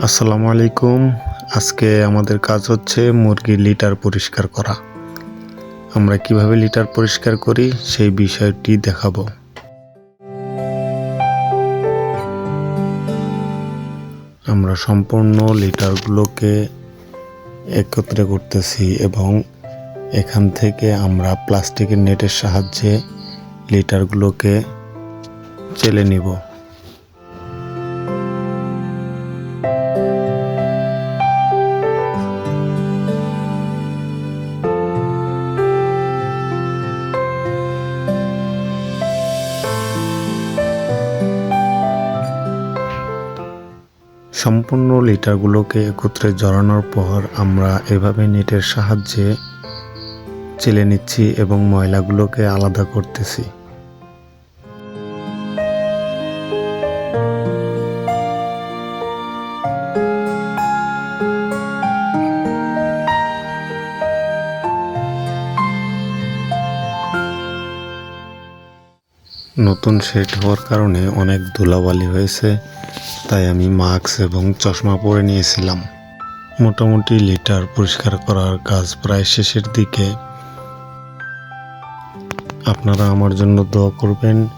আসসালামু আলাইকুম। আজকে আমাদের কাজ হচ্ছে মুরগির লিটার পরিষ্কার করা। আমরা কীভাবে লিটার পরিষ্কার করি সেই বিষয়টি দেখাবো। আমরা সম্পূর্ণ লিটারগুলোকে একত্রে করতেছি এবং এখান থেকে আমরা প্লাস্টিকের নেটের সাহায্যে লিটারগুলোকে চেলে নিব। সম্পূর্ণ লিটারগুলোকে একত্রে জড়ানোর পর আমরা এভাবে নেটের সাহায্যে চেলে নিচ্ছি এবং ময়লাগুলোকে আলাদা করতেছি। নতুন সেট হওয়ার কারণে অনেক ধুলাবালি হয়েছে, তাই আমি মাস্ক এবং চশমা পরে নিয়েছিলাম। মোটামুটি লিটার পরিষ্কার করার কাজ প্রায় শেষের দিকে। আপনারা আমার জন্য দোয়া করবেন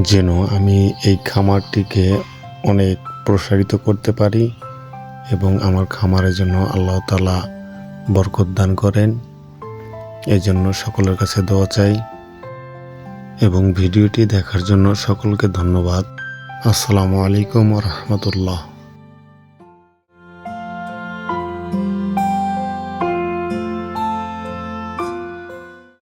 যেন আমি এই খামারটিকে অনেক প্রসারিত করতে পারি এবং আমার খামারের জন্য আল্লাহ তালা বরকত দান করেন। এজন্য সকলের কাছে দোয়া চাই। এবং ভিডিওটি দেখার জন্য সকলকে ধন্যবাদ। আসসালামু আলাইকুম রহমতুল্লাহ।